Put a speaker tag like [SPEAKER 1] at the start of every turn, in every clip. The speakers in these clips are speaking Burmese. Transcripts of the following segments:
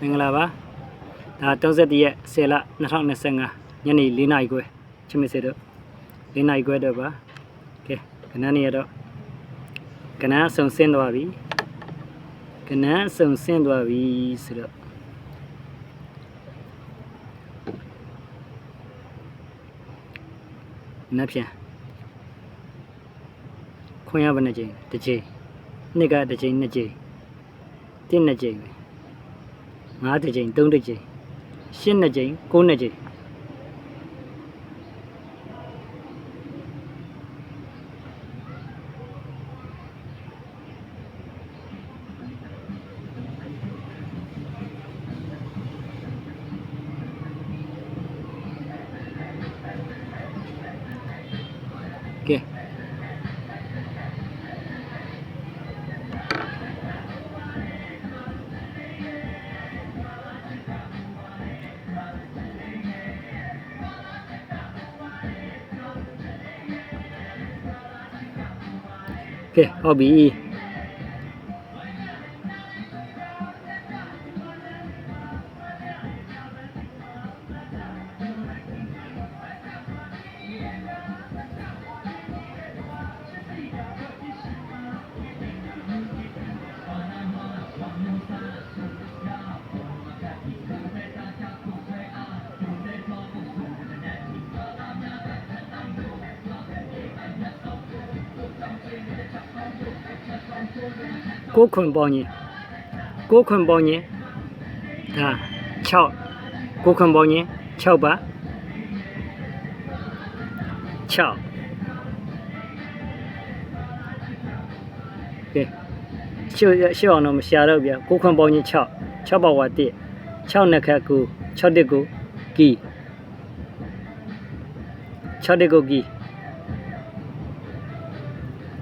[SPEAKER 1] မင်္ဂလာပါဒါ31ရက်10လ2025ညနေ4နာရီခွဲချစ်မစေတော့4နာရီခွဲတော့ပါကဲကနန်းနေရတော့ကနန်းအစုံဆင်းသွားပြီကနန်းအစုံဆင်းသွားပြီဆိုတော့နက်ပြန်ခွင့်ရဘယ်နှကြိမ်တစ်ကြိမ်နှစ်ကတစ်ကြိမ်နှစ်ကြိမ်တစ်နှစ်ကြိမ်ပဲ ၅တစ်ကြိမ်၃တစ်ကြိမ်၈နှစ်ကြိမ်၉နှစ်ကြိမ် ကဲဟုတ်ပြီ ကိုခွန်ပေါင်းရင်ကိုခွန်ပေါင်းရင်ဒါ6ကိုခွန်ပေါင်းရင်6ပါ6ကဲရှေ့ရှေ့အောင်တော့မရှာတော့ဗျာကိုခွန်ပေါင်းရင်6 6ပါဝါ1 6နှစ်ခတ်ကို6တက်ကိုကီ6တက်ကိုကီ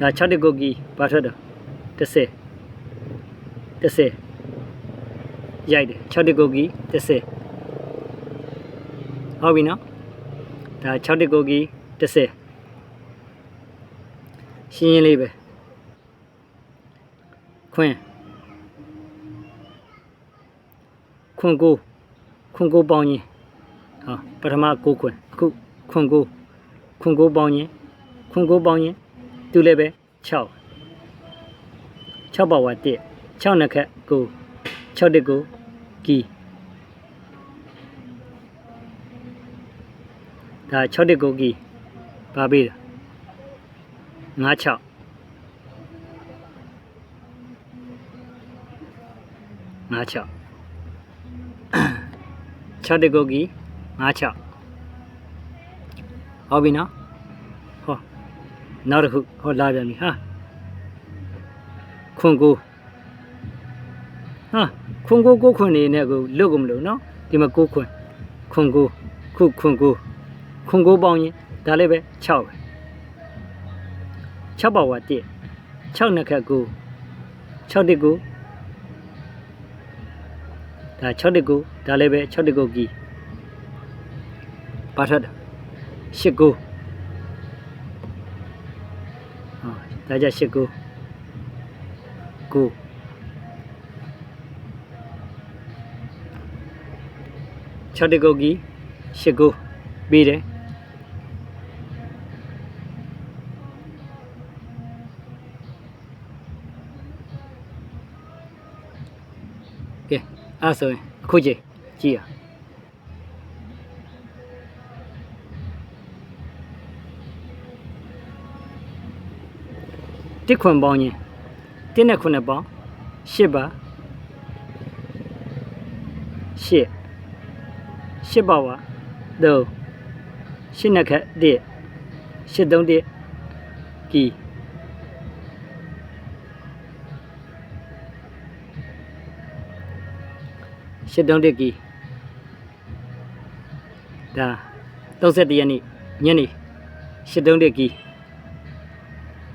[SPEAKER 1] ဒါ6တက်ကိုကီဘာထွက်တော့30 30ရိုက်တယ်6တက်ကိုကီ30ဟုတ်ပြီနော်ဒါ6တက်ကိုကီ30ရှင်းရင်းလေးပဲခွင်းခွန်ကိုခွန်ကိုပေါင်းရင်ဟောပထမကိုခွန်းအခုခွန်ကိုခွန်ကိုပေါင်းရင်ခွန်ကိုပေါင်းရင်သူလည်းပဲ6 6ပါဝါ1 6နှစ်ခတ်ကို6တက်ကိုကီဒါ6တက်ကိုကီပါပေးတာ9 6 9 6 6တက်ကိုကီ9 6ဟုတ်ပြီနော်ဟောနောက်တစ်ခုဟောလာပြန်ပြီဟာခွန်ကို ဟာခွန်ကိုကိုခွန်နေနဲ့ကိုလွတ်ကုန်မလို့နော်ဒီမှာကိုခွန်ခွန်ကိုခုခွန်ကိုခွန်ကိုပေါင်းရင်ဒါလည်းပဲ6ပဲ6ပါဝါ1 6နှစ်ခတ်ကို6တက်ကိုဒါ6တက်ကိုဒါလည်းပဲ6တက်ကိုကြီးပါထက်8ကိုဟောဒါကြ8ကိုကို 6တက်ကိုကြီး8ကိုပြီးတယ်ကဲအဲ့ဆိုရင်အခုကြည့်ကြည့်ရတစ်ခွန်ပေါင်းရင်တစ်နဲ့ခွန်းနဲ့ပေါင်းရှစ်ပါရှစ် ရှစ်ပါဝါသုံးရှစ်နှစ်ခက်တစ်ရှစ်သုံးတစ်ကီရှစ်သုံးတစ်ကီဒါ31ရက်နေ့ညနေရှစ်သုံးတစ်ကီ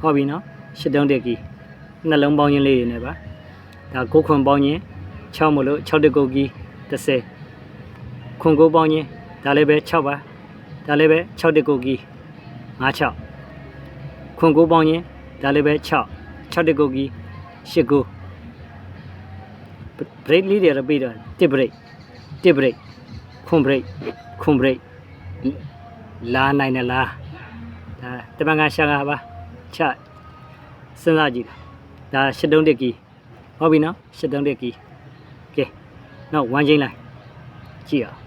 [SPEAKER 1] ဟုတ်ပြီနော်ရှစ်သုံးတစ်ကီနှလုံးပေါင်းခြင်းလေးတွေနဲ့ပါဒါကိုခွန်ပေါင်းခြင်း6မလို့6တက်ကိုကီ30 ခွန်ကိုပေါင်းခြင်းဒါလည်းပဲ6ပါဒါလည်းပဲ6တက်ကိုကီ56ခွန်ကိုပေါင်းခြင်းဒါလည်းပဲ6 6တက်ကိုကီ8ကိုဘရိတ်လေးတွေတော့ပြီးတော့တစ်ဘရိတ်တစ်ဘရိတ်ခွန်ဘရိတ်ခွန်ဘရိတ်လာနိုင်တယ်လားဒါတမန်ကရှာကပါချစဉ်းစားကြည့်တာဒါရှစ်တုံးတစ်ကီဟုတ်ပြီနော်ရှစ်တုံးတစ်ကီကဲနောက်ဝမ်းချင်းလိုက်ကြည့်အောင်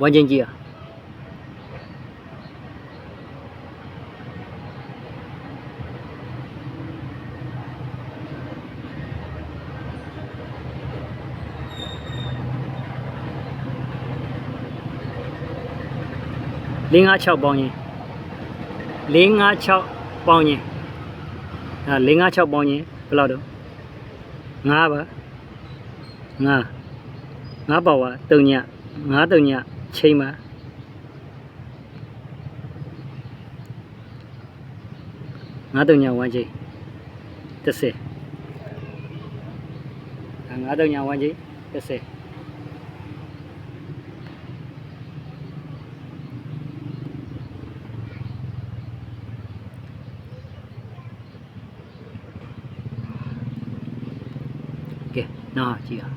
[SPEAKER 1] ဝမ်းချင်းကြည့်အောင်5 6ပေါင်းရင်5 6ပေါင်းရင်အဲ5 6ပေါင်းရင်ဘယ်လောက်တော့5 ပါ5 5ပါဝါ3ည5 3ညချိန်ပါ5 3ည1ချိန်30အဲ5 3ည1ချိန်30 ကဲနောက်ကြည့်အော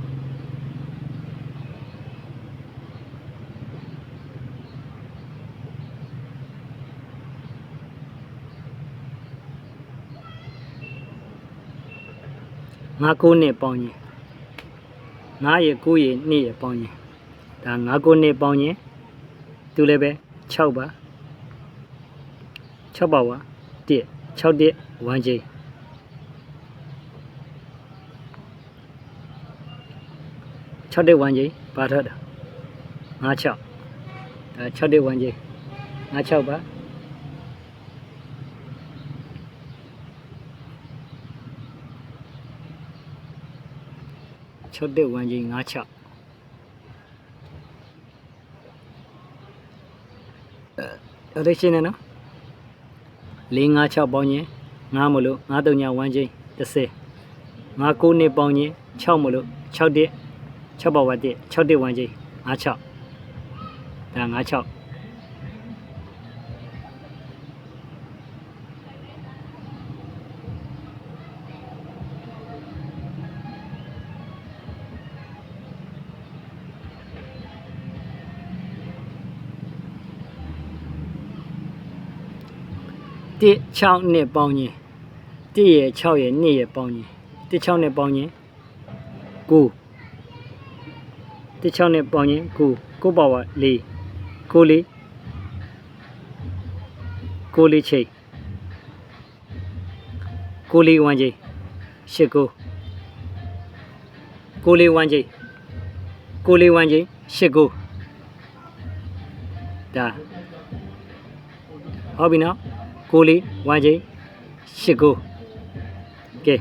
[SPEAKER 1] င်ငါကိုနှစ်ပေါင်းရင်ငါရကိုရနှစ်ရပေါင်းရင်ဒါငါကိုနှစ်ပေါင်းရင်သူလည်းပဲ6ပါ6ပါဝါ1 6တက်1ချိန်6တက်1ကြီးပါထွက်တာ56အဲ6တက်1ကြီး56ပါ 6တက်1ကြီး56အဲဒါရှင်းနေနော်4 5 6ပေါင်းရင်9မလို့9 3ည1ကြီး30 9 9နှစ်ပေါင်းရင်6မလို့6တက်6ပါဝတ်1 6တက်1ကြီး56ဒါ56 တစ်6နှစ်ပေါင်းရင်တစ်ရ6ရနှစ်ရပေါင်းရင်တစ်6နှစ်ပေါင်းရင်9တစ်6နဲ့ပေါင်းရင်9 9ပါဝါ4 9 4 9 4ချိန်9 4 1ချိန်8 9 9 4 1ချိန်9 4 1ချိန်8 9ဒါဟုတ်ပြီနော် 9 4 1ချိန်8 9ကဲ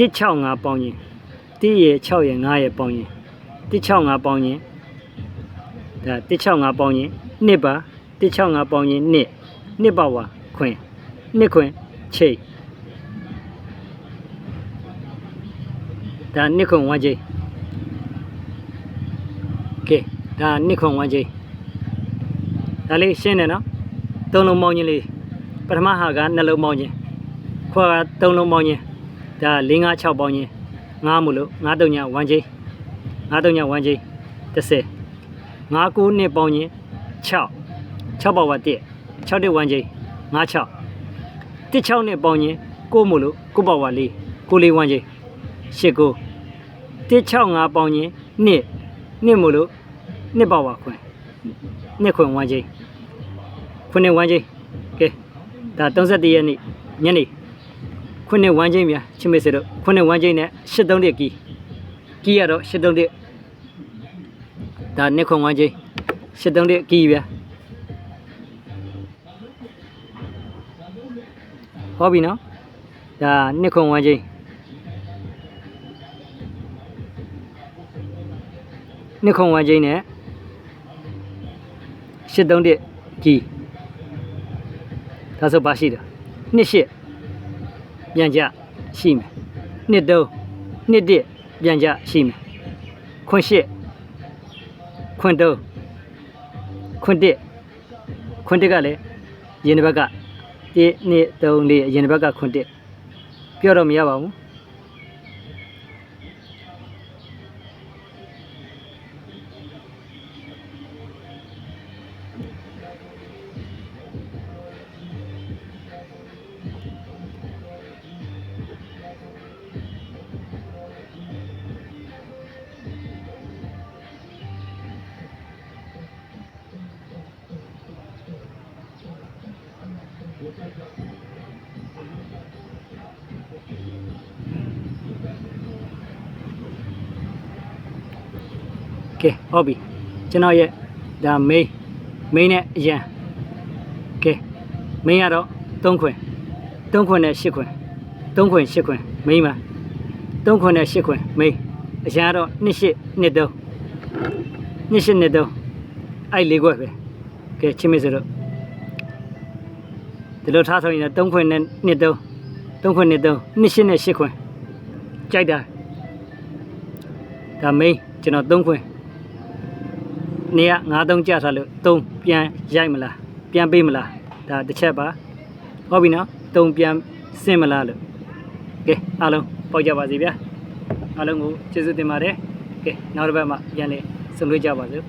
[SPEAKER 1] 165ပေါင်းရင်1ရယ်6ရယ်9ရယ်ပေါင်းရင်165ပေါင်းရင်ဒါ 165ပေါင်းရင်2ပါ165ပေါင်းရင်2 2ပါဝါခွင်2ခွင်ချိန်ဒါ2ခွင်1ချိန်ကဲဒါ2ခွင်1ချိန်ဒါလေးရှင်းတယ်နော်သုံးလုံးပေါင်းခြင်းလေးပထမဟာကနှလုံးပေါင်းခြင်းခွာကသုံးလုံးပေါင်းခြင်းဒါ4 5 6ပေါင်းချင်း9မို့လို့9တုံညာ1ချင်း9တုံညာ1ချင်း30 9 9နှစ်ပေါင်းချင်း6 6ပါဝါ1 6တက်1ချင်း9 6 1 6နှစ်ပေါင်းချင်း9မို့လို့9ပါဝါ4 9 4 1ချင်း8 9 1 6 5ပေါင်းချင်း2 2မို့လို့2ပါဝါခွင်2ခွင်1ချင်းခွင်1ချင်းကဲဒါ31ရက်နေ့ညနေခုနှစ်ဝမ်းချင်းဗျာချင်းမေစေတို့ခုနှစ်ဝမ်းချင်းနဲ့83တက်ကီကီရတော့83တက်ဒါနှစ်ခွန်ဝမ်းချင်း83တက်ကီဗျာ ဟောပြီနော်ဒါနှစ်ခွန်ဝမ်းချင်းနှစ်ခွန်ဝမ်းချင်းနဲ့83တက်ကီဒါဆိုပါရှိတယ်နှစ်ရှစ်ပြန်ကြရှိမယ်နှစ်တုံးနှစ်တစ်ပြန်ကြရှိမယ်ခွန်ရှစ်ခွန်တုံးခွန်တစ်ခွန်တစ်ကလည်းရင်တစ်ဘက်က 1 2 3 4ရင်တစ်ဘက်ကခွန်တစ်ပြောတော့မရပါဘူး ကဲဟုတ်ပြီကျွန်တော်ရဲ့ဒါ main main နဲ့အရန်ကဲ main ကတော့3ခွင်3ခွင်နဲ့8ခွင်3ခွင်8ခွင် main မှာ3ခွင်နဲ့8ခွင် main အရန်ကတော့2 8 2 3 2 8 2 3အဲ့လေးခွက်ပဲကဲချင်းမေစတော့ဒီလိုထားဆိုရင်3ခွင်နဲ့2 3 3ခွင်နဲ့3 2 8နဲ့8ခွင်ကြိုက်တာဒါ main ကျွန်တော်3ခွင် နေက93ကြထားလို့3ပြန်ရိုက်မလားပြန်ပေးမလားဒါတစ်ချက်ပါဟုတ်ပြီနော်3ပြန်စင်မလားလို့ကဲအားလုံးပေါက်ကြပါစေဗျာအားလုံးကိုကျေးဇူးတင်ပါတယ်ကဲနောက်တစ်ပတ်မှပြန်လေဆုံတွေ့ကြပါစို့